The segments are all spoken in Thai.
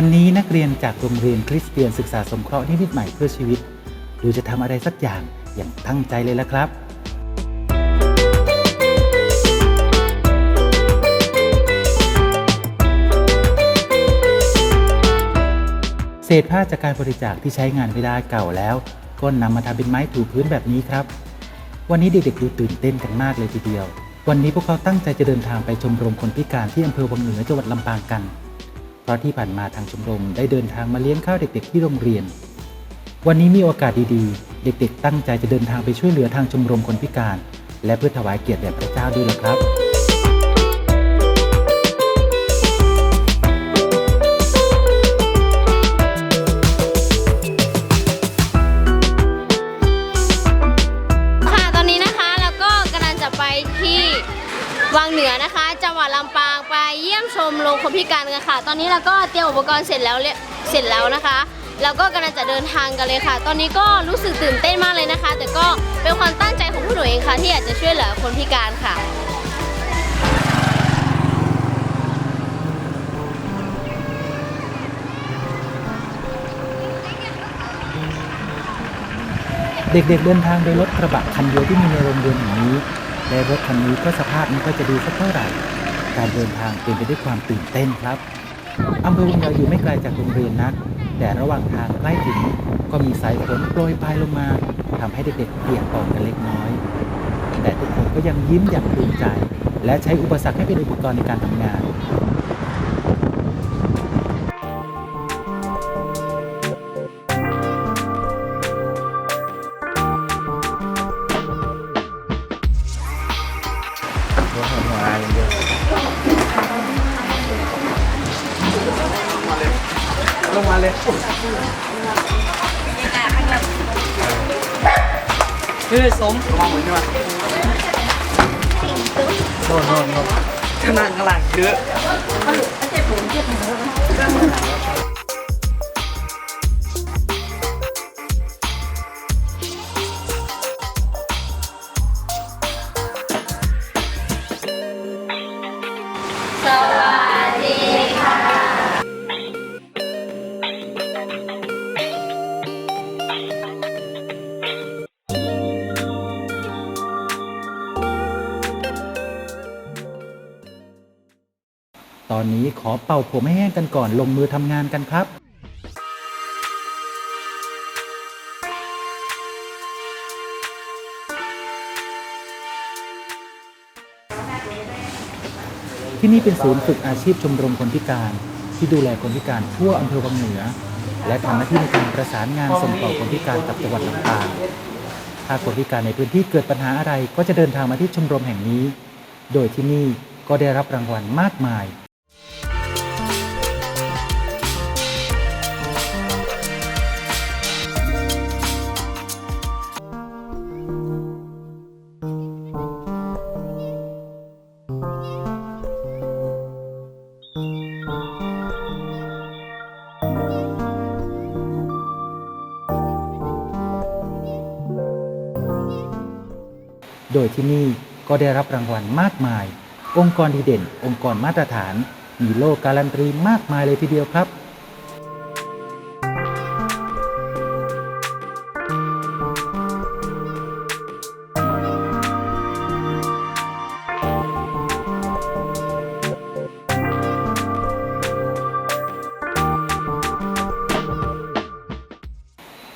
วันนี้นักเรียนจากโรงเรียนคริสเตียนศึกษาสงเคราะห์นิมิตใหม่เพื่อชีวิตดูจะทำอะไรสักอย่างอย่างตั้งใจเลยละครับ เศษผ้าจากการบริจาคที่ใช้งานไม่ได้เก่าแล้ว ก็นำมาทำเป็นไม้ถูพื้นแบบนี้ครับ วันนี้เด็กๆดูตื่นเต้นกันมากเลยทีเดียว วันนี้พวกเขาตั้งใจจะเดินทางไปชมรมคนพิการที่อำเภอวังเหนือจังหวัดลำปางกัน ราะที่ผ่านมาทางชมรมได้เดินทางมาเลี้ยงข้าวเด็ก ๆ ที่โรงเรียน วันนี้มีโอกาสดีๆ เด็ก ๆ ตั้งใจจะเดินทางไปช่วยเหลือทางชมรมคนพิการ และเพื่อถวายเกียรติแด่พระเจ้าด้วยละครับ ชมโรงคนพิการกันค่ะ ตอนนี้เราก็เตรียมอุปกรณ์เสร็จแล้วเสร็จแล้วนะคะเราก็กำลังจะเดินทางกันเลยค่ะ ตอนนี้ก็รู้สึกตื่นเต้นมากเลยนะคะ แต่ก็เป็นความตั้งใจของผู้หนูเองค่ะ ที่อยากจะช่วยเหลือคนพิการค่ะเด็กๆเดินทางโดยรถกระบะคันเดียวที่มีในโรงเรียนแห่งนี้ และรถคันนี้ก็สภาพไม่ค่อยจะดีสักเท่าไหร่ การเดินทางเป็นไปด้วยความตื่นเต้นครับอำเภอวังยาวอยู่ไม่ไกลจากโรงเรียนนัก แต่ระหว่างทางใกล้ถึงก็มีสายฝนโปรยปลายลงมาทำให้เด็กๆเปียกปอนกันเล็กน้อย แต่ทุกคนก็ยังยิ้มอย่างภูมิใจ และใช้อุปสรรคให้เป็นอุปกรณ์ในการทำงาน ลงมาเลยคือสมระวังเหมือนกันโน่นโน่นโน่นขนาดขนาดเยอะ ตอนนี้ขอเป่าผมให้แห้งกันก่อนลงมือทำงานกันครับที่นี่เป็นศูนย์ฝึกอาชีพชมรมคนพิการ ที่ดูแลคนพิการทั่วอำเภอวังเหนือ และทำหน้าที่ในการประสานงานส่งต่อคนพิการกับจังหวัดลำปางๆถ้าคนพิการในพื้นที่เกิดปัญหาอะไรก็จะเดินทางมาที่ชมรมแห่งนี้ โดยที่นี่ก็ได้รับรางวัลมากมาย โดยที่นี่ก็ได้รับรางวัลมากมาย องค์กรดีเด่น องค์กรมาตรฐาน มีโลการันตีมากมายเลยทีเดียวครับ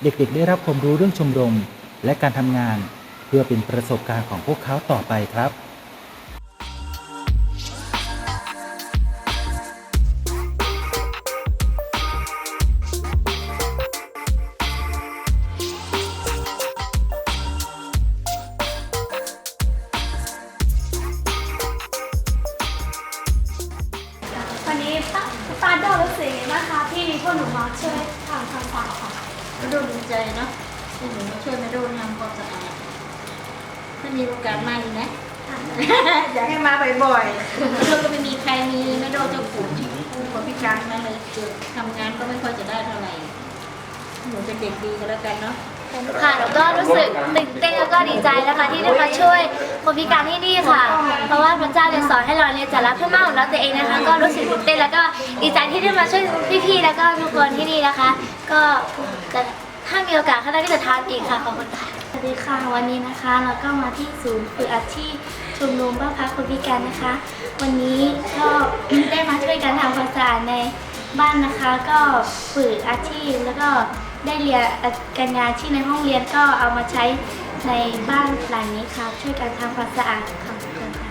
เด็กๆ ได้รับความรู้เรื่องชมรม และการทำงาน พื่อเป็นประสบการณ์ของพวกเขาต่อไปครับวันนี้ป้าป้าโดนรู้สึกยังไงบ้างคะที่มีพวกหนูมาช่วยทำความสะอาดค่ะ ก็ดูดีใจเนาะที่หนูมาช่วยแม่โดทำความสะอาด ถ้ามีโอกาสมาอีกนะ อยากให้มาบ่อยแม่โดก็ไม่มีใครมีแม่โดเจ้าขุนคนพิการมาเลยเกิดทำงานก็ไม่ค่อยจะได้เท่าไหร่หนูเป็นเด็กดีก็แล้วกันเนาะๆค่ะแล้วก็รู้สึกตื่นเต้นแล้วก็ดีใจนะคะที่ได้มาช่วยคนพิการที่นี่ค่ะ เพราะว่าพระเจ้าเนี่ยสอนให้เราเรียนจากรักเพื่อนมากของเราตัวเองนะคะ ก็รู้สึกตื่นเต้นแล้วก็ดีใจที่ได้มาช่วยพี่ๆแล้วก็ทุกคนที่นี่นะคะ ก็จะ ถ้ามีโอกาสข้างหน้าก็จะทำอีกค่ะขอบคุณค่ะสวัสดีค่ะวันนี้นะคะเราก็มาที่ศูนย์ฝึกอาชีพชุมนุมบ้านพักคนพิการนะคะ วันนี้ก็ได้มาช่วยกันทำความสะอาดในบ้านนะคะ ก็ฝึกอาชีพแล้วก็ได้เรียนการงานที่ในห้องเรียนก็เอามาใช้ในบ้านหลังนี้ค่ะ ช่วยกันทำความสะอาดขอบคุณค่ะ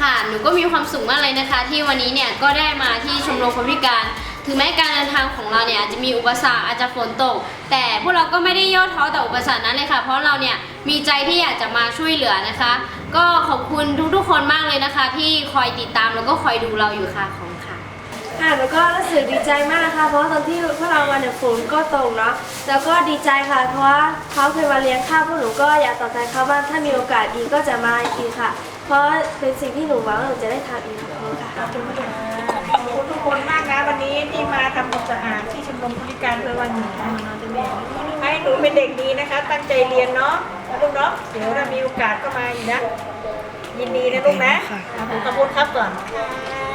ค่ะ หนูก็มีความสุขมากเลยนะคะ ที่วันนี้เนี่ยก็ได้มาที่ชมรมคนพิการ ถึงแม้การเดินทางของเราเนี่ยอาจจะมีอุปสรรคอาจจะฝนตก แต่พวกเราก็ไม่ได้ย่อท้อต่ออุปสรรคนั้นเลยค่ะ เพราะเราเนี่ยมีใจที่อยากจะมาช่วยเหลือนะคะ ก็ขอบคุณทุกๆ คนมากเลยนะคะ ที่คอยติดตามแล้วก็คอยดูเราอยู่ค่ะขอบคุณค่ะ ค่ะแล้วก็รู้สึกดีใจมากนะคะ เพราะว่าตอนที่พวกเรามาเนี่ยฝนก็ตกเนาะแล้วก็ดีใจค่ะ เพราะว่าเขาเคยมาเลี้ยงข้าวพวกหนูก็อยากตอบแทนเขาบ้างถ้ามีโอกาสดีก็จะมาอีกค่ะ เพราะเป็นสิ่งที่หนูหวังว่าหนูจะได้ทำอีกค่ะขอบคุณทุกคนมากนะวันนี้ ที่มาทำความสะอาดที่ชมรมผู้พิการเพื่อวันเหนือให้หนูเป็นเด็กดีนะคะ ตั้งใจเรียนเนาะนะลูกเนาะเดี๋ยวถ้ามีโอกาสก็มาอีกนะ ยินดีนะลูกนะขอบคุณขอบคุณครับก่อน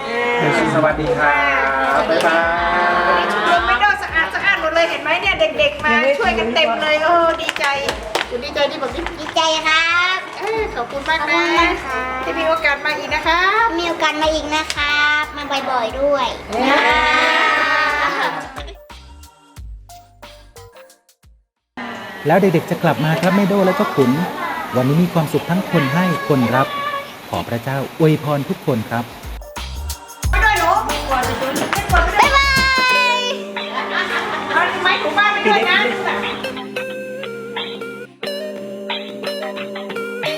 อ่าสวัสดีครับบ๊ายบายชมรมไม่ได้สะอาดสะอาดหมดเลยเห็นไหมเนี่ยเด็ก ๆ มาช่วยกันเต็มเลยโอ้ดีใจคุณดีใจที่แบบนี้ดีใจครับเอ้ยขอบคุณมากขอบนะคุณมากค่ะที่มีโอกาสมาอีกนะคะมีโอกาสมาอีกนะครับมาบ่อยๆด้วย แล้วเด็กๆจะกลับมาครับแม่โดแล้วก็ขุน วันนี้มีความสุขทั้งคนให้คนรับ ขอพระเจ้าอวยพรทุกคนครับ บ๊ายบายไม่ถูกบ้านไปด้วยนะ